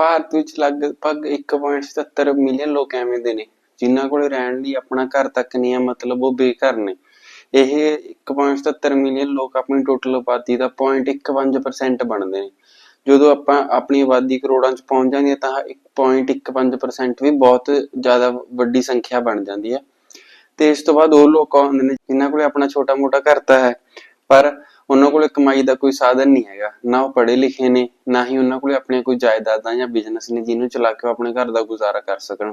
ਭਾਰਤ ਵਿੱਚ ਲਗਭਗ 1.77 ਮਿਲੀਅਨ ਲੋਕ ਐਵੇਂ ਦੇ ਨੇ, ਜਿਨ੍ਹਾਂ ਕੋਲ ਰਹਿਣ ਲਈ ਆਪਣਾ ਘਰ ਤੱਕ ਨਹੀਂ ਹੈ, ਮਤਲਬ ਉਹ ਬੇਘਰ ਨੇ। ਇਹ 1.77 ਮਿਲੀਅਨ ਲੋਕ ਆਪਣੀ ਟੋਟਲ ਆਬਾਦੀ ਦਾ 0.15% ਬਣਦੇ ਨੇ। ਜਦੋਂ ਆਪਾਂ ਆਪਣੀ ਆਬਾਦੀ ਕਰੋੜਾਂ 'ਚ ਪਹੁੰਚ ਜਾਂਦੀ ਹੈ, ਤਾਂ 1.15% ਵੀ ਬਹੁਤ ਜ਼ਿਆਦਾ ਵੱਡੀ ਸੰਖਿਆ ਬਣ ਜਾਂਦੀ ਹੈ। ਤੇ ਇਸ ਤੋਂ ਬਾਅਦ ਉਹ ਲੋਕ ਆਉਂਦੇ ਨੇ, ਜਿਨ੍ਹਾਂ ਕੋਲੇ ਆਪਣਾ ਛੋਟਾ ਮੋਟਾ ਘਰ ਤਾਂ ਹੈ, ਪਰ ਉਹਨਾਂ ਕੋਲੇ ਕਮਾਈ ਦਾ ਕੋਈ ਸਾਧਨ ਨਹੀਂ ਹੈਗਾ। ਨਾ ਉਹ ਪੜ੍ਹੇ ਲਿਖੇ ਨੇ, ਨਾ ਹੀ ਉਹਨਾਂ ਕੋਲੇ ਆਪਣੀਆਂ ਕੋਈ ਜਾਇਦਾਦਾਂ ਜਾਂ ਬਿਜ਼ਨਸ ਨੇ ਜਿਹਨੂੰ ਚਲਾ ਕੇ ਉਹ ਆਪਣੇ ਘਰ ਦਾ ਗੁਜ਼ਾਰਾ ਕਰ ਸਕਣ।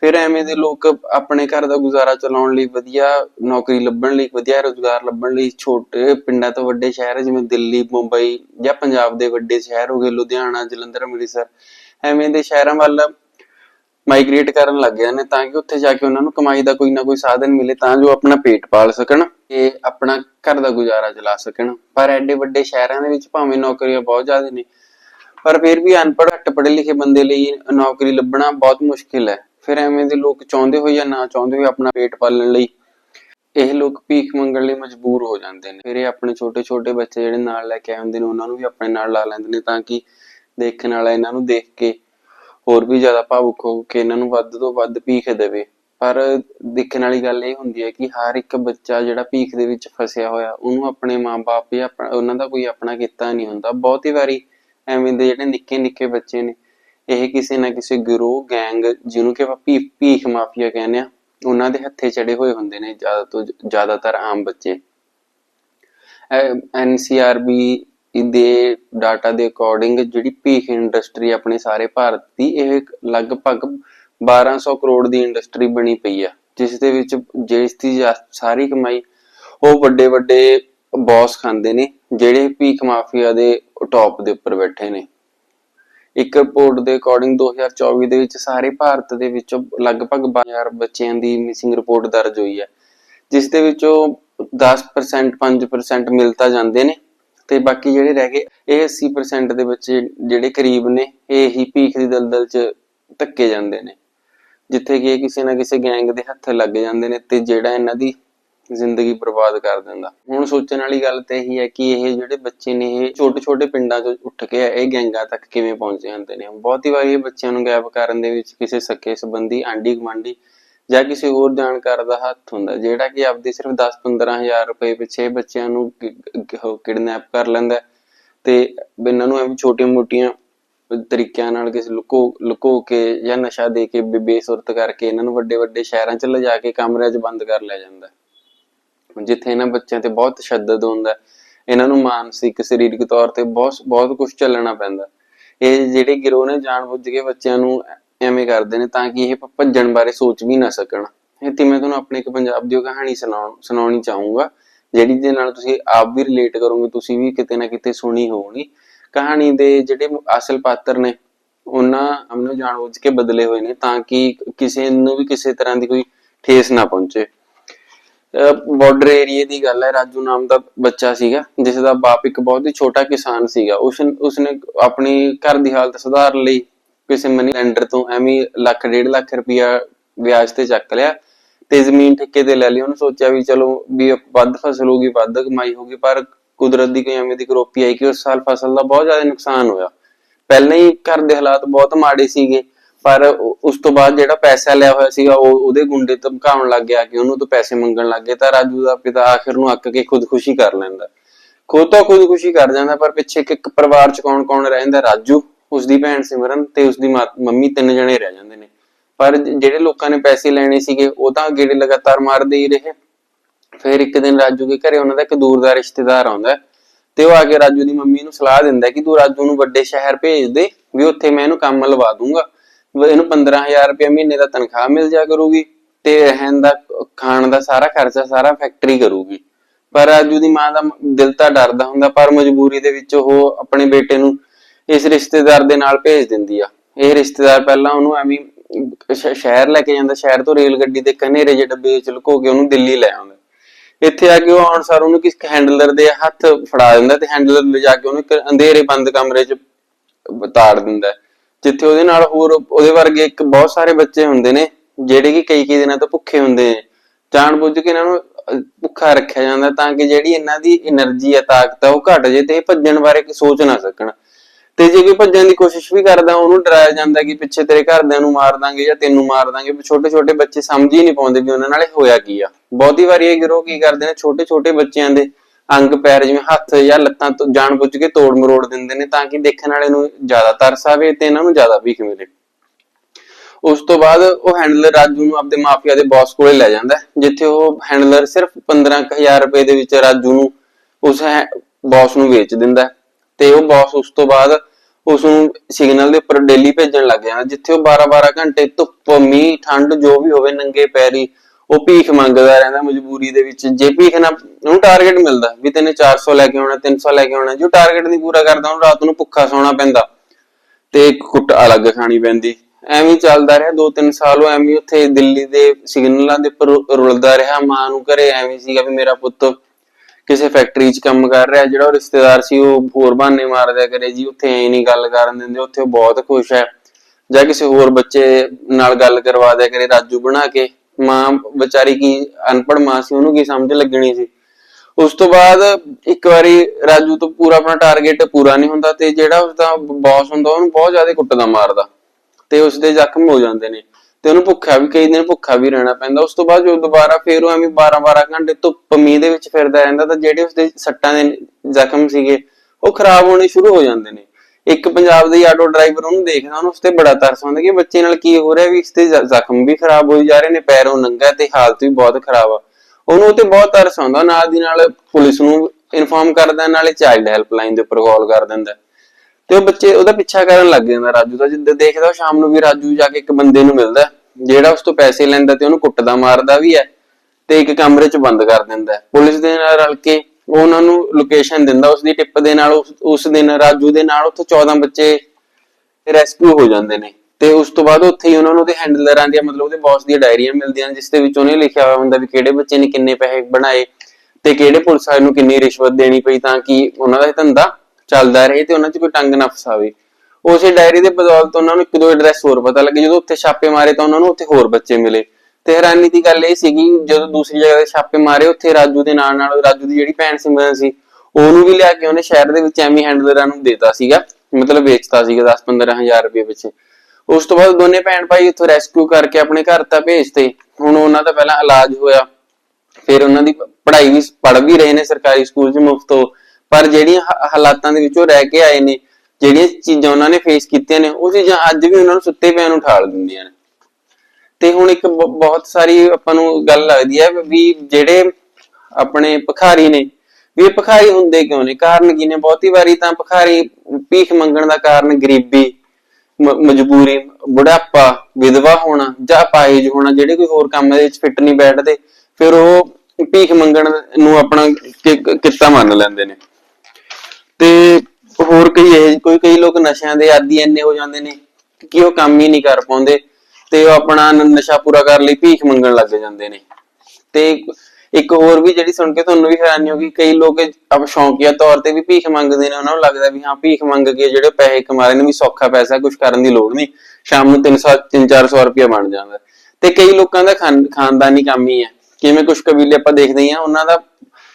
ਫਿਰ ਐਵੇਂ ਦੇ ਲੋਕ ਆਪਣੇ ਘਰ ਦਾ ਗੁਜ਼ਾਰਾ ਚਲਾਉਣ ਲਈ ਵਧੀਆ, ਨੌਕਰੀ ਲੱਭਣ ਲਈ ਵਧੀਆ, ਰੋਜ਼ਗਾਰ ਲੱਭਣ ਲਈ ਛੋਟੇ ਪਿੰਡਾਂ ਤੋਂ ਵੱਡੇ ਸ਼ਹਿਰ, ਜਿਵੇਂ ਦਿੱਲੀ, ਮੁੰਬਈ ਜਾਂ ਪੰਜਾਬ ਦੇ ਵੱਡੇ ਸ਼ਹਿਰ ਹੋ ਗਏ, ਲੁਧਿਆਣਾ, ਜਲੰਧਰ, ਅੰਮ੍ਰਿਤਸਰ, ਐਵੇਂ ਦੇ ਸ਼ਹਿਰਾਂ ਵੱਲ ਮਾਈਗ੍ਰੇਟ ਕਰਨ ਲੱਗ ਗਏ ਨੇ ਤਾਂ ਕਿ ਉੱਥੇ ਜਾ ਕੇ ਉਹਨਾਂ ਨੂੰ ਕਮਾਈ ਦਾ ਕੋਈ ਨਾ ਕੋਈ ਸਾਧਨ ਮਿਲੇ, ਤਾਂ ਜੋ ਆਪਣਾ ਪੇਟ ਪਾਲ ਸਕਣ। ਤੇ ਆਪਣਾ ਘਰ ਦਾ ਗੁਜ਼ਾਰਾ ਚਲਾ ਸਕਣ। ਪਰ ਐਡੇ ਵੱਡੇ ਸ਼ਹਿਰਾਂ ਦੇ ਵਿੱਚ ਭਾਵੇਂ ਨੌਕਰੀਆਂ ਬਹੁਤ ਜ਼ਿਆਦਾ ਨੇ, ਪਰ ਫਿਰ ਵੀ ਅਨਪੜ੍ਹ ਘੱਟ ਪੜ੍ਹੇ ਲਿਖੇ ਬੰਦੇ ਲਈ ਨੌਕਰੀ ਲੱਭਣਾ ਬਹੁਤ ਮੁਸ਼ਕਿਲ ਹੈ। ਫਿਰ ਐਵੇਂ ਦੇ ਲੋਕ ਚਾਹੁੰਦੇ ਹੋਏ ਜਾਂ ਨਾ ਚਾਹੁੰਦੇ ਹੋਏ ਆਪਣਾ ਪੇਟ ਪਾਲਣ ਲਈ ਇਹ ਲੋਕ ਭੀਖ ਮੰਗਣ ਲਈ ਮਜਬੂਰ ਹੋ ਜਾਂਦੇ ਨੇ। ਫਿਰ ਇਹ ਆਪਣੇ ਛੋਟੇ ਛੋਟੇ ਬੱਚੇ ਜਿਹੜੇ ਨਾਲ ਲੈ ਕੇ ਆਏ ਹੁੰਦੇ ਨੇ, ਉਹਨਾਂ ਨੂੰ ਵੀ ਆਪਣੇ ਨਾਲ ਲਾ ਲੈਂਦੇ ਨੇ ਤਾਂ ਕਿ ਦੇਖਣ ਵਾਲਾ ਇਹਨਾਂ ਨੂੰ ਦੇਖ ਕੇ ਹੋਰ ਵੀ ਜ਼ਿਆਦਾ ਭਾਵੁਕ ਹੋ ਕੇ ਇਹਨਾਂ ਨੂੰ ਵੱਧ ਤੋਂ ਵੱਧ ਭੀਖ ਦੇਵੇ। ਪਰ ਦੇਖਣ ਵਾਲੀ ਗੱਲ ਇਹ ਹੁੰਦੀ ਹੈ ਕਿ ਹਰ ਇੱਕ ਬੱਚਾ ਜਿਹੜਾ ਭੀਖ ਦੇ ਵਿੱਚ ਫਸਿਆ ਹੋਇਆ, ਉਹਨੂੰ ਆਪਣੇ ਮਾਪੇ ਜਾਂ ਉਹਨਾਂ ਦਾ ਕੋਈ ਆਪਣਾ ਕਿੱਤਾ ਨਹੀਂ ਹੁੰਦਾ। ਬਹੁਤੀ ਵਾਰੀ ਐਵੇਂ ਦੇ ਜਿਹੜੇ ਨਿੱਕੇ ਨਿੱਕੇ ਬੱਚੇ ਨੇ, ਇਹ ਕਿਸੇ ਨਾ ਕਿਸੇ ਗਿਰੋਹ ਗੈਂਗ ਜਿਹਨੂੰ ਕਿ ਆਪਾਂ ਭੀਖ ਮਾਫੀਆ ਕਹਿੰਦੇ ਆ ਉਹਨਾਂ ਦੇ ਹੱਥੇ ਚੜੇ ਹੋਏ ਹੁੰਦੇ ਨੇ ਜ਼ਿਆਦਾ ਤੋਂ ਜ਼ਿਆਦਾਤਰ ਆਮ ਬੱਚੇ। ਐਨਸੀਆਰਬੀ ਦੇ ਡਾਟਾ ਦੇ ਅਕੋਰਡਿੰਗ ਜਿਹੜੀ ਭੀਖ ਇੰਡਸਟਰੀ ਆਪਣੇ ਸਾਰੇ ਭਾਰਤ ਦੀ, ਇਹ ਲਗਭਗ 1200 ਕਰੋੜ ਦੀ ਇੰਡਸਟਰੀ ਬਣੀ ਪਈ ਆ ਜਿਸ ਦੇ ਵਿੱਚ ਜਿਸ ਦੀ ਸਾਰੀ ਕਮਾਈ ਉਹ ਵੱਡੇ ਵੱਡੇ ਬੌਸ ਖਾਂਦੇ ਨੇ, ਜਿਹੜੇ ਭੀਖ ਮਾਫੀਆ ਦੇ ਟੌਪ ਦੇ ਉੱਪਰ ਬੈਠੇ ਨੇ। ਇੱਕ ਰਿਪੋਰਟ ਦੇ ਅਕੋਰਡਿੰਗ 2024 ਦੇ ਵਿੱਚ ਸਾਰੇ ਭਾਰਤ ਦੇ ਵਿੱਚੋਂ ਲਗਭਗ 12000 ਬੱਚਿਆਂ ਦੀ ਮਿਸਿੰਗ ਰਿਪੋਰਟ ਦਰਜ ਹੋਈ ਹੈ ਜਿਸ ਦੇ ਵਿੱਚੋਂ 10% 5% ਮਿਲ ਜਾਂਦੇ ਨੇ ਤੇ ਬਾਕੀ ਜਿਹੜੇ ਰਹਿ ਗਏ, ਇਹ 80% ਦੇ ਬੱਚੇ ਜਿਹੜੇ ਕਰੀਬ ਨੇ, ਇਹ ਹੀ ਭੀਖ ਦੀ ਦਲਦਲ 'ਚ ਧੱਕੇ ਜਾਂਦੇ ਨੇ। ਜਿੱਥੇ ਕਿ ਇਹ ਕਿਸੇ ਨਾ ਕਿਸੇ ਗੈਂਗ ਦੇ ਹੱਥ ਲੱਗ ਜਾਂਦੇ ਨੇ ਤੇ ਜਿਹੜਾ ਇਹਨਾਂ ਦੀ ਜ਼ਿੰਦਗੀ ਬਰਬਾਦ ਕਰ ਦਿੰਦਾ। ਹੁਣ ਸੋਚਣ ਵਾਲੀ ਗੱਲ ਤੇ ਇਹੀ ਹੈ ਕਿ ਇਹ ਜਿਹੜੇ ਬੱਚੇ ਨੇ, ਇਹ ਛੋਟੇ ਛੋਟੇ ਪਿੰਡਾਂ ਤੋਂ ਉੱਠ ਕੇ ਇਹ ਗੈਂਗਾਂ ਤੱਕ ਕਿਵੇਂ ਪਹੁੰਚੇ ਜਾਂਦੇ ਨੇ? ਬਹੁਤੀ ਵਾਰੀ ਇਹ ਬੱਚਿਆਂ ਨੂੰ ਗਾਇਬ ਕਰਨ ਦੇ ਵਿੱਚ ਕਿਸੇ ਸੱਕੇ ਸੰਬੰਧੀ ਆਂਢੀ ਗੁਆਂਢੀ ਜਾਂ ਕਿਸੇ ਹੋਰ ਜਾਣਕਾਰ ਦਾ ਹੱਥ ਹੁੰਦਾ, ਜਿਹੜਾ ਕਿ ਆਪਦੇ ਸਿਰਫ 10-15 ਹਜ਼ਾਰ ਰੁਪਏ ਪਿੱਛੇ ਬੱਚਿਆਂ ਨੂੰ ਕਿਡਨੈਪ ਕਰ ਲੈਂਦਾ ਤੇ ਇਹਨਾਂ ਨੂੰ ਐਵੇਂ ਛੋਟੀਆਂ-ਮੋਟੀਆਂ ਤਰੀਕਿਆਂ ਨਾਲ ਕਿਸੇ ਲੁਕੋ ਲੁਕੋ ਕੇ ਜਾਂ ਨਸ਼ਾ ਦੇ ਕੇ ਬੇਸੁਰਤ ਕਰਕੇ ਇਹਨਾਂ ਨੂੰ ਵੱਡੇ-ਵੱਡੇ ਸ਼ਹਿਰਾਂ 'ਚ ਲਿਜਾ ਕੇ ਕਮਰਿਆਂ 'ਚ ਬੰਦ ਕਰ ਲਿਆ ਜਾਂਦਾ ਜਿੱਥੇ ਇਹਨਾਂ ਬੱਚਿਆਂ ਤੇ ਬਹੁਤ ਤਸ਼ੱਦਦ ਹੁੰਦਾ ਇਹਨਾਂ ਨੂੰ ਮਾਨਸਿਕ, ਸਰੀਰਕ ਤੌਰ ਤੇ ਬਹੁਤ ਬਹੁਤ ਕੁਝ ਚੱਲਣਾ ਪੈਂਦਾ ਇਹ ਜਿਹੜੇ ਗਿਰੋਹ ਨੇ ਜਾਣਬੁੱਝ ਕੇ ਬੱਚਿਆਂ ਨੂੰ ਐਵੇਂ ਕਰਦੇ ਨੇ ਤਾਂ ਕਿ ਇਹ ਭੱਜਣ ਬਾਰੇ ਸੋਚ ਵੀ ਨਾ ਸਕਣ। ਇਹ ਮੈਂ ਤੁਹਾਨੂੰ ਆਪਣੇ ਇੱਕ ਪੰਜਾਬ ਦੀ ਕਹਾਣੀ ਸੁਣਾਉਣ, ਸੁਣਾਉਣੀ ਚਾਹੂੰਗਾ, ਜਿਹੜੀ ਦੇ ਨਾਲ ਤੁਸੀਂ ਆਪ ਵੀ ਰਿਲੇਟ ਕਰੋਗੇ, ਤੁਸੀਂ ਵੀ ਕਿਤੇ ਨਾ ਕਿਤੇ ਸੁਣੀ ਹੋਣੀ ਕਹਾਣੀ ਦੇ ਜਿਹੜੇ ਅਸਲ ਪਾਤਰ ਨੇ, ਉਹਨਾਂ ਨੂੰ ਜਾਣਬੁੱਝ ਕੇ ਬਦਲੇ ਹੋਏ ਨੇ ਤਾਂ ਕਿ ਕਿਸੇ ਨੂੰ ਵੀ ਕਿਸੇ ਤਰ੍ਹਾਂ ਦੀ ਕੋਈ ਠੇਸ ਨਾ ਪਹੁੰਚੇ। ਬਾਰਡਰ ਏਰੀਏ ਦੀ ਗੱਲ ਹੈ, ਰਾਜੂ ਨਾਮ ਦਾ ਬੱਚਾ ਸੀਗਾ, ਜਿਸ ਦਾ ਬਾਪ ਇੱਕ ਬਹੁਤ ਹੀ ਛੋਟਾ ਕਿਸਾਨ ਸੀਗਾ। ਉਸ ਉਸਨੇ ਆਪਣੀ ਘਰ ਦੀ ਹਾਲਤ ਸੁਧਾਰਨ ਲਈ ਕਿਸੇ ਮਨੀ ਲੈਂਡਰ ਤੋਂ ਐਵੇਂ ਲੱਖ, ਡੇਢ ਲੱਖ ਰੁਪਇਆ ਵਿਆਜ ਤੇ ਚੱਕ ਲਿਆ ਤੇ ਜ਼ਮੀਨ ਠੇਕੇ ਤੇ ਲੈ ਲਈ। ਉਹਨੇ ਸੋਚਿਆ ਵੀ ਚਲੋ ਵੀ ਵੱਧ ਫਸਲ ਹੋਊਗੀ, ਵੱਧ ਕਮਾਈ ਹੋਊਗੀ, ਪਰ ਕੁਦਰਤ ਦੀ ਕੋਈ ਐਵੇਂ ਦੀ ਕਰੋਪੀ ਆਈ ਕਿ ਉਸ ਸਾਲ ਫਸਲ ਦਾ ਬਹੁਤ ਜ਼ਿਆਦਾ ਨੁਕਸਾਨ ਹੋਇਆ। ਪਹਿਲਾਂ ਹੀ ਘਰ ਦੇ ਹਾਲਾਤ ਬਹੁਤ ਮਾੜੇ ਸੀਗੇ, ਪਰ ਉਸ ਤੋਂ ਬਾਅਦ ਜਿਹੜਾ ਪੈਸਾ ਲਿਆ ਹੋਇਆ ਸੀਗਾ, ਉਹ ਉਹਦੇ ਗੁੰਡੇ ਧਮਕਾਉਣ ਲੱਗ ਗਿਆ ਕਿ ਉਹਨੂੰ ਤੋਂ ਪੈਸੇ ਮੰਗਣ ਲੱਗ ਗਏ, ਤਾਂ ਰਾਜੂ ਦਾ ਪਿਤਾ ਆਖਿਰ ਨੂੰ ਅੱਕ ਕੇ ਖੁਦਕੁਸ਼ੀ ਕਰ ਲੈਂਦਾ। ਖੁਦ ਤਾਂ ਖੁਦਕੁਸ਼ੀ ਕਰ ਜਾਂਦਾ, ਪਰ ਪਿੱਛੇ ਇੱਕ ਇੱਕ ਪਰਿਵਾਰ ਚ ਕੌਣ ਕੌਣ ਰਹਿੰਦਾ ਰਾਜੂ ਉਸਦੀ ਭੈਣ ਸਿਮਰਨ ਤੇ ਉਸਦੀ ਮਾਂ- ਮੰਮੀ ਤਿੰਨ ਜਣੇ ਰਹਿ ਜਾਂਦੇ ਨੇ। ਪਰ ਜਿਹੜੇ ਲੋਕਾਂ ਨੇ ਪੈਸੇ ਲੈਣੇ ਸੀਗੇ, ਉਹ ਤਾਂ ਗੇੜੇ ਲਗਾਤਾਰ ਮਾਰਦੇ ਹੀ ਰਹੇ। ਫਿਰ ਇੱਕ ਦਿਨ ਰਾਜੂ ਦੇ ਘਰੇ ਉਹਨਾਂ ਦਾ ਇੱਕ ਦੂਰ ਦਾ ਰਿਸ਼ਤੇਦਾਰ ਆਉਂਦਾ ਤੇ ਉਹ ਆ ਕੇ ਰਾਜੂ ਦੀ ਮੰਮੀ ਨੂੰ ਸਲਾਹ ਦਿੰਦਾ ਕਿ ਤੂੰ ਰਾਜੂ ਨੂੰ ਵੱਡੇ ਸ਼ਹਿਰ ਭੇਜ ਦੇ ਵੀ ਉੱਥੇ ਮੈਂ ਇਹਨੂੰ ਕੰਮ ਲਵਾ ਦੂੰਗਾ। ਇਹਨੂੰ 15000 ਰੁਪਏ ਮਹੀਨੇ ਦਾ ਤਨਖਾਹ ਮਿਲ ਜਾ ਕਰੂਗੀ ਤੇ ਰਹਿਣ ਦਾ, ਖਾਣ ਦਾ ਸਾਰਾ ਖਰਚਾ ਸਾਰਾ ਫੈਕਟਰੀ ਕਰੂਗੀ। ਪਰ ਰਾਜੂ ਦੀ ਮਾਂ ਦਾ ਦਿਲ ਤਾਂ ਡਰਦਾ ਹੁੰਦਾ, ਪਰ ਮਜਬੂਰੀ ਦੇ ਵਿੱਚ ਉਹ ਆਪਣੇ ਬੇਟੇ ਨੂੰ ਇਸ ਰਿਸ਼ਤੇਦਾਰ ਦੇ ਨਾਲ ਭੇਜ ਦਿੰਦੀ ਆ। ਇਹ ਰਿਸ਼ਤੇਦਾਰ ਪਹਿਲਾਂ ਉਹਨੂੰ ਐਵੇਂ ਸ਼ਹਿਰ ਲੈ ਕੇ ਜਾਂਦਾ, ਸ਼ਹਿਰ ਤੋਂ ਰੇਲ ਗੱਡੀ ਦੇ ਕਨੇਰੇ ਜਿਹੇ ਡੱਬੇ ਵਿੱਚ ਲੁਕੋ ਕੇ ਉਹਨੂੰ ਦਿੱਲੀ ਲੈ ਆਉਂਦਾ। ਇੱਥੇ ਆ ਕੇ ਉਹ ਆਉਣ ਸਾਰ ਉਹਨੂੰ ਕਿਸ ਹੈਂਡਲਰ ਦੇ ਹੱਥ ਫੜਾ ਦਿੰਦਾ ਤੇ ਹੈਂਡਲਰ ਲਿਜਾ ਕੇ ਉਹਨੂੰ ਇੱਕ ਅੰਧੇਰੇ ਬੰਦ ਕਮਰੇ 'ਚ ਤਾੜ ਦਿੰਦਾ ਜਿੱਥੇ ਉਹਦੇ ਨਾਲ ਹੋਰ ਉਹਦੇ ਵਰਗੇ ਇੱਕ ਬਹੁਤ ਸਾਰੇ ਬੱਚੇ ਹੁੰਦੇ ਨੇ, ਜਿਹੜੇ ਕਿ ਕਈ ਕਈ ਦਿਨਾਂ ਤੋਂ ਭੁੱਖੇ ਹੁੰਦੇ ਨੇ। ਜਾਣਬੁੱਝ ਕੇ ਇਹਨਾਂ ਨੂੰ ਭੁੱਖਾ ਰੱਖਿਆ ਜਾਂਦਾ ਤਾਂ ਕਿ ਜਿਹੜੀ ਇਹਨਾਂ ਦੀ એનર્ਜੀ ਹੈ ਤਾਕਤ ਹੈ ਉਹ ਘਟ ਜੇ ਤੇ ਇਹ ਭੱਜਣ ਬਾਰੇ ਸੋਚ ਨਾ ਸਕਣ। ਤੇ ਜੇ ਕੋਈ ਭੱਜਣ ਦੀ ਕੋਸ਼ਿਸ਼ ਵੀ ਕਰਦਾ, ਉਹਨੂੰ ਡਰਾਇਆ ਜਾਂਦਾ ਕਿ ਪਿੱਛੇ ਤੇਰੇ ਘਰਦਿਆਂ ਨੂੰ ਮਾਰ ਦਾਂਗੇ ਜਾਂ ਤੈਨੂੰ ਮਾਰ ਦਾਂਗੇ ਛੋਟੇ ਛੋਟੇ ਬੱਚੇ ਸਮਝ ਹੀ ਨਹੀਂ ਪਾਉਂਦੇ ਵੀ ਉਹਨਾਂ ਨਾਲ ਹੋਇਆ ਕੀ ਆ। ਬਹੁਤੀ ਵਾਰੀ ਇਹ ਗਿਰੋਹ ਕੀ ਕਰਦੇ ਨੇ ਛੋਟੇ ਛੋਟੇ ਬੱਚਿਆਂ ਦੇ ਅੰਗ, ਪੈਰ ਜਿਵੇਂ ਹੱਥ ਜਾਂ ਲੱਤਾਂ ਤੋਂ ਜਾਣ ਕੇ ਤੋੜ ਮਰੋੜ ਦਿੰਦੇ ਨੇ ਤਾਂ ਕਿ ਦੇਖਣ ਵਾਲੇ ਨੂੰ ਜ਼ਿਆਦਾ ਤਰਸ ਆਵੇ ਤੇ ਇਹਨਾਂ ਨੂੰ ਜ਼ਿਆਦਾ ਭੀਖ ਮਿਲੇ। ਉਸ ਤੋਂ ਬਾਅਦ ਉਹ ਹੈਂਡਲਰ ਰਾਜੂ ਨੂੰ ਆਪਣੇ ਮਾਫੀਆ ਦੇ ਬੌਸ ਕੋਲੇ ਲੈ ਜਾਂਦਾ ਜਿੱਥੇ ਉਹ ਹੈਂਡਲਰ ਸਿਰਫ 15000 ਰੁਪਏ ਦੇ ਵਿੱਚ ਰਾਜੂ ਨੂੰ ਉਸ ਬੌਸ ਨੂੰ ਵੇਚ ਦਿੰਦਾ ਤੇ ਉਹ ਬੌਸ ਉਸ ਤੋਂ ਬਾਅਦ ਉਸ ਨੂੰ ਸਿਗਨਲ ਦੇ ਉੱਪਰ ਡੇਲੀ ਭੇਜਣ ਲੱਗ ਜਾਂਦਾ ਜਿੱਥੇ ਉਹ 12-12 ਘੰਟੇ ਧੁੱਪ, ਮੀਂਹ, ਠੰਡ ਜੋ ਵੀ ਹੋਵੇ, ਨੰਗੇ ਪੈਰੀ, ਉਹ ਭੀਖ ਮੰਗਦਾ ਰਹਿੰਦਾ ਮਜਬੂਰੀ ਦੇ ਵਿੱਚ। ਜੇ ਭੀਖ ਨਾ, ਉਹਨੂੰ ਟਾਰਗੇਟ ਮਿਲਦਾ ਵੀ ਤੈਨੇ 400 ਲੈ ਕੇ ਆਉਣਾ 300 ਲੈ ਕੇ ਆਉਣਾ। ਜੋ ਟਾਰਗੇਟ ਨਹੀਂ ਪੂਰਾ ਕਰਦਾ, ਉਹਨੂੰ ਰਾਤ ਨੂੰ ਭੁੱਖਾ ਸੌਣਾ ਪੈਂਦਾ ਤੇ ਕੁੱਟ ਅਲੱਗ ਖਾਣੀ ਪੈਂਦੀ। ਐਵੇਂ ਚੱਲਦਾ ਰਿਹਾ 2-3 ਸਾਲ, ਉਹ ਐਵੇਂ ਉੱਥੇ ਦਿੱਲੀ ਦੇ ਸਿਗਨਲਾਂ ਦੇ ਉੱਪਰ ਰੁਲਦਾ ਰਿਹਾ। ਮਾਂ ਨੂੰ ਘਰੇ ਐਵੇਂ ਸੀਗਾ ਵੀ ਮੇਰਾ ਪੁੱਤ ਕਿਸੇ ਫੈਕਟਰੀ 'ਚ ਕੰਮ ਕਰ ਰਿਹਾ, ਜਿਹੜਾ ਉਹ ਰਿਸ਼ਤੇਦਾਰ ਸੀ, ਉਹ ਹੋਰ ਬਹਾਨੇ ਮਾਰਦਿਆ ਕਰੇ ਜੀ, ਉੱਥੇ ਐ ਨਹੀਂ ਗੱਲ ਕਰਨ ਦਿੰਦੇ, ਉੱਥੇ ਉਹ ਬਹੁਤ ਖੁਸ਼ ਹੈ। ਜਾਂ ਕਿਸੇ ਹੋਰ ਬੱਚੇ ਨਾਲ ਗੱਲ ਕਰਵਾ ਦਿਆ ਕਰੇ, ਰਾਜੂ ਬਣਾ ਕੇ। ਮਾਂ ਵਿਚਾਰੀ ਕੀ ਅਨਪੜ ਮਾਂ ਸੀ, ਉਹਨੂੰ ਕੀ ਸਮਝ ਲੱਗਣੀ ਸੀ? ਉਸ ਤੋਂ ਬਾਅਦ ਇੱਕ ਵਾਰੀ ਰਾਜੂ ਤੋਂ ਪੂਰਾ ਆਪਣਾ ਟਾਰਗੇਟ ਪੂਰਾ ਨਹੀਂ ਹੁੰਦਾ ਤੇ ਜਿਹੜਾ ਉਸਦਾ ਬੌਸ ਹੁੰਦਾ, ਉਹਨੂੰ ਬਹੁਤ ਜ਼ਿਆਦਾ ਕੁੱਟਦਾ, ਮਾਰਦਾ। ਤੇ ਉਸਦੇ ਜ਼ਖਮ ਹੋ ਜਾਂਦੇ ਨੇ। ਤੇ ਉਹਨੂੰ ਭੁੱਖਾ ਵੀ, ਕਈ ਦਿਨ ਭੁੱਖਾ ਵੀ ਰਹਿਣਾ ਪੈਂਦਾ। ਉਸ ਤੋਂ ਬਾਅਦ ਜਦੋਂ ਦੁਬਾਰਾ ਫੇਰ ਉਹ ਐਵੇਂ 12-12 ਘੰਟੇ ਧੁੱਪ, ਮੀਂਹ ਦੇ ਵਿੱਚ ਫਿਰਦਾ ਰਹਿੰਦਾ ਤਾਂ ਜਿਹੜੇ ਉਸਦੇ ਸੱਟਾਂ ਦੇ ਜ਼ਖਮ ਸੀਗੇ, ਉਹ ਖਰਾਬ ਹੋਣੇ ਸ਼ੁਰੂ ਹੋ ਜਾਂਦੇ ਨੇ। ਇੱਕ ਪੰਜਾਬ ਦੇ ਆਟੋ ਡਰਾਈਵਰ ਉਹਨੂੰ ਦੇਖਦਾ, ਉਹਨੂੰ ਉਸ ਤੇ ਬੜਾ ਤਰਸ ਆਉਂਦਾ ਕਿ ਬੱਚੇ ਨਾਲ ਕੀ ਹੋ ਰਿਹਾ ਵੀ ਇਸ ਤੇ ਜ਼ਖਮ ਵੀ ਖਰਾਬ ਹੋਈ ਜਾ ਰਹੇ ਨੇ, ਪੈਰੋਂ ਨੰਗਾ ਤੇ ਹਾਲਤ ਵੀ ਬਹੁਤ ਖਰਾਬ ਆ। ਉਹਨੂੰ ਉਹ ਤੇ ਬਹੁਤ ਤਰਸ ਆਉਂਦਾ, ਨਾਲ ਦੀ ਨਾਲ ਪੁਲਿਸ ਨੂੰ ਇਨਫਾਰਮ ਕਰਦਾ, ਨਾਲੇ ਚਾਈਲਡ ਹੈਲਪਲਾਈਨ ਦੇ ਉੱਪਰ ਕਾਲ ਕਰ ਦਿੰਦਾ। ਤੇ ਉਹ ਬੱਚੇ ਉਹਦਾ ਪਿੱਛਾ ਕਰਨ ਲੱਗ ਜਾਂਦਾ ਰਾਜੂ ਦਾ, ਜਿੱਦ ਦੇਖਦਾ ਉਹ ਸ਼ਾਮ ਨੂੰ ਵੀ ਰਾਜੂ ਜਾ ਕੇ ਇੱਕ ਬੰਦੇ ਨੂੰ ਮਿਲਦਾ ਜਿਹੜਾ ਉਸ ਤੋਂ ਪੈਸੇ ਲੈਂਦਾ ਤੇ ਉਹਨੂੰ ਕੁੱਟਦਾ ਮਾਰਦਾ ਵੀ ਹੈ ਤੇ ਇੱਕ ਕਮਰੇ 'ਚ ਬੰਦ ਕਰ ਦਿੰਦਾ ਪੁਲਿਸ ਦੇ ਨਾਲ ਰਲ ਕੇ ਉਹ ਉਹਨਾਂ ਨੂੰ ਲੋਕੇਸ਼ਨ ਦਿੰਦਾ ਉਸ ਦੀ ਟਿੱਪ ਦੇ ਨਾਲ, ਉਸ- ਦਿਨ ਰਾਜੂ ਦੇ ਨਾਲ ਉੱਥੇ 14 ਬੱਚੇ ਰੈਸਕਿਊ ਹੋ ਜਾਂਦੇ ਨੇ ਤੇ ਉਸ ਤੋਂ ਬਾਅਦ ਉੱਥੇ ਹੀ ਉਹਨਾਂ ਨੂੰ ਉਹਦੇ ਹੈਂਡਲਰਾਂ ਦੀਆਂ, ਮਤਲਬ ਉਹਦੇ ਬੌਸ ਦੀਆਂ ਡਾਇਰੀਆਂ ਮਿਲਦੀਆਂ ਨੇ, ਜਿਸ ਦੇ ਵਿੱਚ ਉਹਨੇ ਲਿਖਿਆ ਹੋਇਆ ਹੁੰਦਾ ਵੀ ਕਿਹੜੇ ਬੱਚੇ ਨੇ ਕਿੰਨੇ ਪੈਸੇ ਬਣਾਏ ਤੇ ਕਿਹੜੇ ਪੁਲਿਸ ਵਾਲੇ ਨੂੰ ਕਿੰਨੀ ਰਿਸ਼ਵਤ ਦੇਣੀ ਪਈ ਤਾਂ ਕਿ ਉਹਨਾਂ ਦਾ ਧੰਦਾ ਚੱਲਦਾ ਰਹੇ ਤੇ ਉਹਨਾਂ 'ਚ ਕੋਈ ਟੰਗ ਨਾ ਫਸਾਵੇ। ਉਸੇ ਡਾਇਰੀ ਦੇ ਬਦੌਲਤ ਉਹਨਾਂ ਨੂੰ ਇੱਕ ਦੋ ਐਡਰੈਸ ਹੋਰ ਪਤਾ ਲੱਗੇ। ਜਦੋਂ ਉੱਥੇ ਛਾਪੇ ਮਾਰੇ ਤਾਂ ਉਹਨਾਂ ਨੂੰ ਉੱਥੇ ਹੋਰ ਬੱਚੇ ਮਿਲੇ। ਤੇ ਹੈਰਾਨੀ ਦੀ ਗੱਲ ਇਹ ਸੀਗੀ, ਜਦੋਂ ਦੂਸਰੀ ਜਗ੍ਹਾ ਤੇ ਛਾਪੇ ਮਾਰੇ, ਉੱਥੇ ਰਾਜੂ ਦੇ ਨਾਲ ਨਾਲ ਰਾਜੂ ਦੀ ਜਿਹੜੀ ਭੈਣ ਸਿਮਰਨ ਸੀ, ਉਹਨੂੰ ਵੀ ਲਿਆ ਕੇ ਉਹਨੇ ਸ਼ਹਿਰ ਦੇ ਵਿੱਚ ਐਵੇਂ ਹੈਂਡਲਰਾਂ ਨੂੰ ਦੇਤਾ ਸੀਗਾ। ਮਤਲਬ ਵੇਚਤਾ ਸੀਗਾ 10-15 ਹਜ਼ਾਰ ਰੁਪਏ ਵਿੱਚ ਉਸ ਤੋਂ ਬਾਅਦ ਦੋਨੇ ਭੈਣ ਭਾਈ ਇੱਥੋਂ ਰੈਸਕਿਊ ਕਰਕੇ ਆਪਣੇ ਘਰ ਤਾਂ ਭੇਜਤੇ। ਹੁਣ ਉਹਨਾਂ ਦਾ ਪਹਿਲਾਂ ਇਲਾਜ ਹੋਇਆ। ਫਿਰ ਉਹਨਾਂ ਦੀ ਪੜ੍ਹਾਈ ਵੀ, ਪੜ੍ਹ ਵੀ ਰਹੇ ਨੇ ਸਰਕਾਰੀ ਸਕੂਲ 'ਚ ਮੁਫਤ। ਹੋ ਪਰ ਜਿਹੜੀਆਂ ਹਾਲਾਤਾਂ ਦੇ ਵਿੱਚੋਂ ਰਹਿ ਕੇ ਆਏ ਨੇ, ਜਿਹੜੀਆਂ ਚੀਜ਼ਾਂ ਉਹਨਾਂ ਨੇ ਫੇਸ ਕੀਤੀਆਂ ਨੇ, ਉਹ ਚੀਜ਼ਾਂ ਅੱਜ ਵੀ ਉਹਨਾਂ ਨੂੰ ਸੁੱਤੇ ਪਿਆਂ ਨੂੰ ਠਾਲ ਦਿੰਦੀਆਂ ਨੇ। ਤੇ ਹੁਣ ਇੱਕ ਬਹੁਤ ਸਾਰੀ ਆਪਾਂ ਨੂੰ ਗੱਲ ਲੱਗਦੀ ਹੈ ਵੀ ਜਿਹੜੇ ਆਪਣੇ ਭਿਖਾਰੀ ਨੇ, ਵੀ ਇਹ ਹੁੰਦੇ ਕਿਉਂ ਨੇ? ਕਾਰਨ ਕੀ ਨੇ? ਬਹੁਤੀ ਵਾਰੀ ਤਾਂ ਭਖਾਰੀ ਭੀਖ ਮੰਗਣ ਦਾ ਕਾਰਨ ਗਰੀਬੀ ਮਜਬੂਰੀ, ਬੁਢਾਪਾ, ਵਿਧਵਾ ਹੋਣਾ ਜਾਂ ਪਾਏਜ ਹੋਣਾ, ਜਿਹੜੇ ਕੋਈ ਹੋਰ ਕੰਮ ਦੇ ਵਿੱਚ ਫਿੱਟ ਨਹੀਂ ਬੈਠਦੇ, ਫਿਰ ਉਹ ਭੀਖ ਮੰਗਣ ਨੂੰ ਆਪਣਾ ਕਿੱਤਾ ਮੰਨ ਲੈਂਦੇ ਨੇ। ਤੇ ਹੋਰ ਕਈ ਇਹ ਕੋਈ ਕਈ ਲੋਕ ਨਸ਼ਿਆਂ ਦੇ ਆਦੀ ਇੰਨੇ ਹੋ ਜਾਂਦੇ ਨੇ ਕਿ ਉਹ ਕੰਮ ਹੀ ਨਹੀਂ ਕਰ ਪਾਉਂਦੇ ਤੇ ਉਹ ਆਪਣਾ ਨਸ਼ਾ ਪੂਰਾ ਕਰਨ ਲਈ, ਭੀਖ ਮੰਗਣ ਲੱਗ ਜਾਂਦੇ ਨੇ। ਤੇ ਇੱਕ ਹੋਰ ਵੀ ਜਿਹੜੀ ਸੁਣ ਕੇ ਤੁਹਾਨੂੰ ਵੀ ਹੈਰਾਨੀ ਹੋਗੀ ਕਈ ਲੋਕ ਆਪ ਸ਼ੌਂਕੀਆ ਤੌਰ ਤੇ ਵੀ ਭੀਖ ਮੰਗਦੇ ਨੇ, ਉਹਨਾਂ ਨੂੰ ਲੱਗਦਾ ਵੀ ਹਾਂ, ਭੀਖ ਮੰਗ ਕੇ ਜਿਹੜੇ ਪੈਸੇ ਕਮਾ ਰਹੇ ਨੇ, ਵੀ ਸੌਖਾ ਪੈਸਾ ਕੁਝ ਕਰਨ ਦੀ ਲੋੜ ਨਹੀਂ, ਸ਼ਾਮ ਨੂੰ 300 3-400 ਰੁਪਏ ਬਣ ਜਾਂਦਾ। ਤੇ ਕਈ ਲੋਕਾਂ ਦਾ ਖਾਨ- ਖਾਨਦਾਨੀ ਕੰਮ ਹੀ ਹੈ, ਕਿਵੇਂ ਕੁਝ ਕਬੀਲੇ ਆਪਾਂ ਦੇਖਦੇ ਹਾਂ, ਉਹਨਾਂ ਦਾ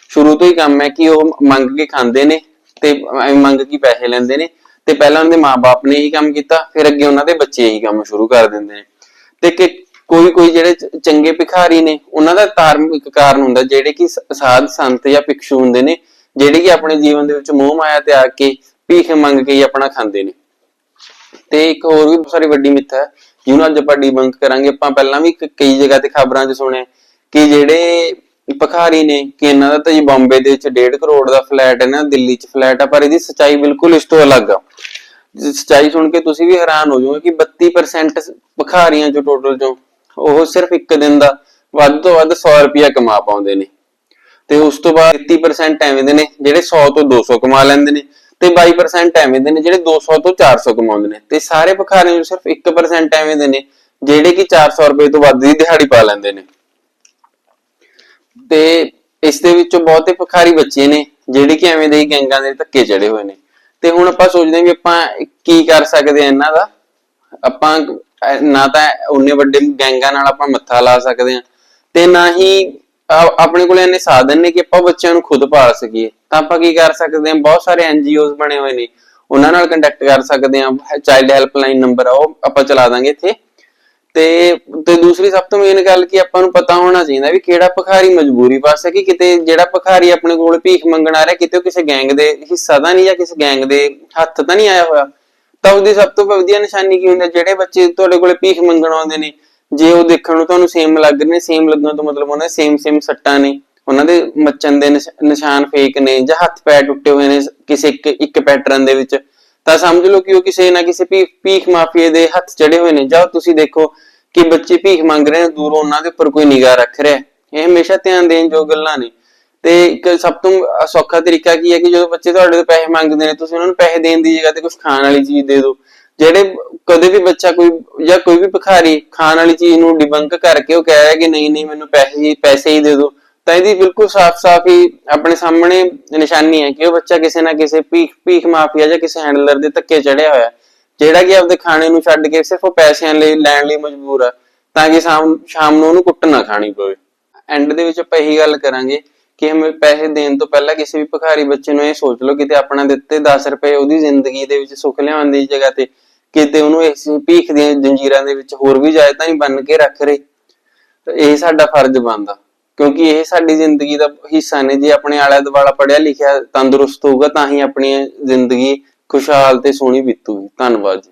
ਸ਼ੁਰੂ ਤੋਂ ਹੀ ਕੰਮ ਹੈ ਕਿ ਉਹ ਮੰਗ ਕੇ ਖਾਂਦੇ ਨੇ ਤੇ ਐਵੇਂ ਮੰਗ ਕੇ ਪੈਸੇ ਲੈਂਦੇ ਨੇ। ਤੇ ਪਹਿਲਾਂ ਉਹਨਾਂ ਦੇ ਮਾਪੇ ਨੇ ਇਹੀ ਕੰਮ ਕੀਤਾ, ਫਿਰ ਅੱਗੇ ਉਹਨਾਂ ਦੇ ਬੱਚੇ ਇਹੀ ਕੰਮ ਸ਼ੁਰੂ ਕਰ ਦਿੰਦੇ ਨੇ। ਤੇ ਕਿ ਕੋਈ ਕੋਈ ਜਿਹੜੇ ਚੰਗੇ ਭਿਖਾਰੀ ਨੇ, ਉਹਨਾਂ ਦਾ ਧਾਰਮਿਕ ਕਾਰਨ ਹੁੰਦਾ, ਜਿਹੜੇ ਕਿ ਸਾਧ ਸੰਤ ਜਾਂ ਭਿਕਸ਼ੂ ਹੁੰਦੇ ਨੇ, ਜਿਹੜੇ ਕਿ ਆਪਣੇ ਜੀਵਨ ਦੇ ਵਿੱਚ ਮੋਹ ਮਾਇਆ ਤੇ ਆ ਕੇ, ਭੀਖ ਮੰਗ ਕੇ ਹੀ ਆਪਣਾ ਖਾਂਦੇ ਨੇ। ਤੇ ਇੱਕ ਹੋਰ ਵੀ ਬਹੁਤ ਸਾਰੀ ਵੱਡੀ ਮਿੱਥ ਹੈ, ਜਿਹਨੂੰ ਅੱਜ ਆਪਾਂ ਡੀਬੰਕ ਕਰਾਂਗੇ। ਆਪਾਂ ਪਹਿਲਾਂ ਵੀ ਕਈ ਜਗ੍ਹਾ ਤੇ ਖਬਰਾਂ 'ਚ ਸੁਣਿਆ ਕਿ ਜਿਹੜੇ ਭਖਾਰੀ ਨੇ ਕਿ ਇਹਨਾਂ ਦਾ ਤਾਂ ਜੀ ਬੰਬੇ ਦੇ ਵਿੱਚ 1.5 ਕਰੋੜ ਦਾ ਫਲੈਟ ਹੈ ਨਾ, ਦਿੱਲੀ 'ਚ ਫਲੈਟ ਆ ਪਰ ਇਹਦੀ ਸੱਚਾਈ ਬਿਲਕੁਲ ਇਸ ਤੋਂ ਅਲੱਗ ਆ। ਸੱਚਾਈ ਸੁਣ ਕੇ ਤੁਸੀਂ ਵੀ ਹੈਰਾਨ ਹੋ ਜਾਓਗੇ ਕਿ 32% ਭਿਖਾਰੀਆਂ ਚੋਂ ਟੋਟਲ ਚੋਂ ਉਹ ਸਿਰਫ ਇੱਕ ਦਿਨ ਦਾ ਵੱਧ ਤੋਂ ਵੱਧ 100 ਰੁਪਇਆ ਕਮਾ ਪਾਉਂਦੇ ਨੇ। ਤੇ ਉਸ ਤੋਂ ਬਾਅਦ 33% ਐਵੇਂ ਦੇ ਨੇ ਜਿਹੜੇ 100 ਤੋਂ 200 ਕਮਾ ਲੈਂਦੇ ਨੇ ਤੇ 22% ਐਵੇਂ ਦੇ ਨੇ ਜਿਹੜੇ 200 ਤੋਂ 400 ਕਮਾਉਂਦੇ ਨੇ। ਤੇ ਸਾਰੇ ਭਿਖਾਰੀਆਂ ਨੂੰ ਸਿਰਫ 1% ਐਵੇਂ ਦੇ ਨੇ ਜਿਹੜੇ ਕਿ 400 ਰੁਪਏ ਤੋਂ ਵੱਧ ਦੀ ਦਿਹਾੜੀ ਪਾ ਲੈਂਦੇ ਨੇ। ਤੇ ਇਸ ਦੇ ਵਿੱਚੋਂ ਬਹੁਤੇ ਭਿਖਾਰੀ ਬੱਚੇ ਨੇ, ਜਿਹੜੇ ਕਿ ਐਵੇਂ ਦੇ ਹੀ ਗੈਂਗਾਂ ਦੇ ਧੱਕੇ ਚੜੇ ਹੋਏ ਨੇ। ਤੇ ਹੁਣ ਆਪਾਂ ਸੋਚਦੇ ਹਾਂ ਵੀ ਆਪਾਂ ਕੀ ਕਰ ਸਕਦੇ ਆ ਇਹਨਾਂ ਦਾ। ਆਪਾਂ ਨਾ ਤਾਂ ਉਹਨੇ ਵੱਡੇ ਗੈਂਗਾਂ ਨਾਲ ਆਪਾਂ ਮੱਥਾ ਲਾ ਸਕਦੇ ਆ ਤੇ ਨਾ ਹੀ ਆਪਣੇ ਕੋਲ ਇੰਨੇ ਸਾਧਨ ਨੇ ਕਿ ਆਪਾਂ ਬੱਚਿਆਂ ਨੂੰ ਖੁਦ ਪਾਲ ਸਕੀਏ। ਤਾਂ ਆਪਾਂ ਕੀ ਕਰ ਸਕਦੇ ਆ ਬਹੁਤ ਸਾਰੇ ਐਨਜੀਓਜ਼ ਬਣੇ ਹੋਏ ਨੇ। ਉਹਨਾਂ ਨਾਲ ਕੰਟੈਕਟ ਕਰ ਸਕਦੇ ਆ ਚਾਈਲਡ ਹੈਲਪਲਾਈਨ ਨੰਬਰ ਆ ਉਹ ਆਪਾਂ ਚਲਾ ਦਾਂਗੇ ਇੱਥੇ। ਤੇ ਤੇ ਦੂਸਰੀ ਸਭ ਤੋਂ ਮੇਨ ਗੱਲ ਕਿ ਆਪਾਂ ਨੂੰ ਪਤਾ ਹੋਣਾ ਚਾਹੀਦਾ ਵੀ ਕਿਹੜਾ ਭਿਖਾਰੀ ਮਜਬੂਰੀ ਪਾਸ ਹੈ ਕਿ ਕਿਤੇ ਜਿਹੜਾ ਭਿਖਾਰੀ ਆਪਣੇ ਕੋਲ ਭੀਖ ਮੰਗਣ ਆ ਰਿਹਾ, ਕਿਤੇ ਉਹ ਕਿਸੇ ਗੈਂਗ ਦੇ ਹਿੱਸਾ ਤਾਂ ਨਹੀਂ ਜਾਂ ਕਿਸੇ ਗੈਂਗ ਦੇ ਹੱਥ ਤਾਂ ਨਹੀਂ ਆਇਆ ਹੋਇਆ। ਤਾਂ ਉਹਦੀ ਸਭ ਤੋਂ ਵਧੀਆ ਨਿਸ਼ਾਨੀ ਕੀ ਹੁੰਦੀ ਹੈ? ਜਿਹੜੇ ਬੱਚੇ ਤੁਹਾਡੇ ਕੋਲੇ ਭੀਖ ਮੰਗਣ ਆਉਂਦੇ ਨੇ, ਜੇ ਉਹ ਦੇਖਣ ਨੂੰ ਤੁਹਾਨੂੰ ਸੇਮ ਲੱਗ ਰਹੇ ਨੇ ਸੇਮ ਲੱਗਣ ਤੋਂ ਮਤਲਬ ਉਹਨਾਂ ਦੇ ਸੇਮ ਸੇਮ ਸੱਟਾਂ ਨੇ, ਉਹਨਾਂ ਦੇ ਮੱਚਣ ਦੇ ਨਿਸ਼ਾਨ ਫੇਕ ਨੇ ਜਾਂ ਹੱਥ ਪੈਰ ਟੁੱਟੇ ਹੋਏ ਨੇ ਕਿਸੇ ਇੱਕ ਇੱਕ ਪੈਟਰਨ ਦੇ ਵਿੱਚ। ਤਾਂ ਸਮਝ ਲਓ ਕਿ ਉਹ ਕਿਸੇ ਨਾ ਕਿਸੇ ਭੀ- ਭੀਖ ਮਾਫੀਏ ਦੇ ਹੱਥ ਚੜੇ ਹੋਏ ਨੇ। ਜਾਂ ਤੁਸੀਂ ਦੇਖੋ ਕਿ ਬੱਚੇ ਭੀਖ ਮੰਗ ਰਹੇ ਨੇ ਦੂਰੋਂ ਉਹਨਾਂ ਦੇ ਉੱਪਰ ਕੋਈ ਨਿਗਾਹ ਰੱਖ ਰਿਹਾ ਇਹ ਹਮੇਸ਼ਾ ਧਿਆਨ ਦੇਣ ਜੋ ਗੱਲਾਂ ਨੇ। ਤੇ ਇੱਕ ਸਭ ਤੋਂ ਸੌਖਾ ਤਰੀਕਾ ਕੀ ਹੈ ਕਿ ਜਦੋਂ ਬੱਚੇ ਤੁਹਾਡੇ ਤੋਂ ਪੈਸੇ ਮੰਗਦੇ ਨੇ, ਤੁਸੀਂ ਉਹਨਾਂ ਨੂੰ ਪੈਸੇ ਦੇਣ ਦੀ ਜਗ੍ਹਾ ਤੇ ਕੁਝ ਖਾਣ ਵਾਲੀ ਚੀਜ਼ ਦੇ ਦਿਓ। ਜਿਹੜੇ ਕਦੇ ਵੀ ਬੱਚਾ ਕੋਈ ਜਾਂ ਕੋਈ ਵੀ ਭਿਖਾਰੀ ਖਾਣ ਵਾਲੀ ਚੀਜ਼ ਨੂੰ ਡਿਬੰਕ ਕਰਕੇ ਉਹ ਕਹਿ ਰਿਹਾ ਕਿ ਨਹੀਂ ਨਹੀਂ, ਮੈਨੂੰ ਪੈਸੇ ਹੀ ਪੈਸੇ ਹੀ ਦੇ ਦਿਓ। ਤਾਂ ਇਹਦੀ ਬਿਲਕੁਲ ਸਾਫ਼-ਸਾਫ਼ ਹੀ ਆਪਣੇ ਸਾਹਮਣੇ ਨਿਸ਼ਾਨੀ ਹੈ ਕਿ ਉਹ ਬੱਚਾ ਕਿਸੇ ਨਾ ਕਿਸੇ ਭੀਖ ਭੀਖ ਮਾਫੀਆ ਜਾਂ ਕਿਸੇ ਹੈਂਡਲਰ ਦੇ ਧੱਕੇ ਚੜਿਆ ਹੋਇਆ ਜਿਹੜਾ ਕਿ ਆਪਦੇ ਖਾਣੇ ਨੂੰ ਛੱਡ ਕੇ ਸਿਰਫ ਉਹ ਪੈਸਿਆਂ ਲਈ ਲੈਣ ਲਈ ਮਜਬੂਰ ਆ, ਤਾਂ ਕਿ ਸ਼ਾਮ ਨੂੰ ਉਹਨੂੰ ਕੁੱਟ ਨਾ ਖਾਣੀ ਪਵੇ। ਐਂਡ ਦੇ ਵਿੱਚ ਆਪਾਂ ਇਹੀ ਗੱਲ ਕਰਾਂਗੇ ਕਿ ਹਮੇ ਪੈਸੇ ਦੇਣ ਤੋਂ ਪਹਿਲਾਂ ਕਿਸੇ ਵੀ ਭਿਖਾਰੀ ਬੱਚੇ ਨੂੰ ਇਹ ਸੋਚ ਲਓ, ਕਿਤੇ ਆਪਣਾ ਦਿੱਤੇ 10 ਰੁਪਏ ਉਹਦੀ ਜ਼ਿੰਦਗੀ ਦੇ ਵਿੱਚ ਸੁੱਖ ਲਿਆਉਣ ਦੀ ਜਗ੍ਹਾ ਤੇ, ਕਿਤੇ ਉਹਨੂੰ ਇਸ ਭੀਖ ਦੀਆਂ ਜੰਜੀਰਾਂ ਦੇ ਵਿੱਚ ਹੋਰ ਵੀ ਜਾਇਦਾਂ ਹੀ ਬੰਨ ਕੇ ਰੱਖ ਰਹੇ। ਤਾਂ ਇਹ ਸਾਡਾ ਫਰਜ਼ ਬਣਦਾ। ਕਿਉਂਕਿ ਇਹ ਸਾਡੀ ਜ਼ਿੰਦਗੀ ਦਾ ਹਿੱਸਾ ਨੇ। ਜੇ ਆਪਣੇ ਆਲੇ ਦੁਆਲਾ ਪੜਿਆ ਲਿਖਿਆ ਤੰਦਰੁਸਤ ਹੋਊਗਾ, ਤਾਂ ਹੀ ਆਪਣੀ ਜ਼ਿੰਦਗੀ ਖੁਸ਼ਹਾਲ ਤੇ ਸੋਹਣੀ ਬੀਤੂਗੀ। ਧੰਨਵਾਦ ਜੀ।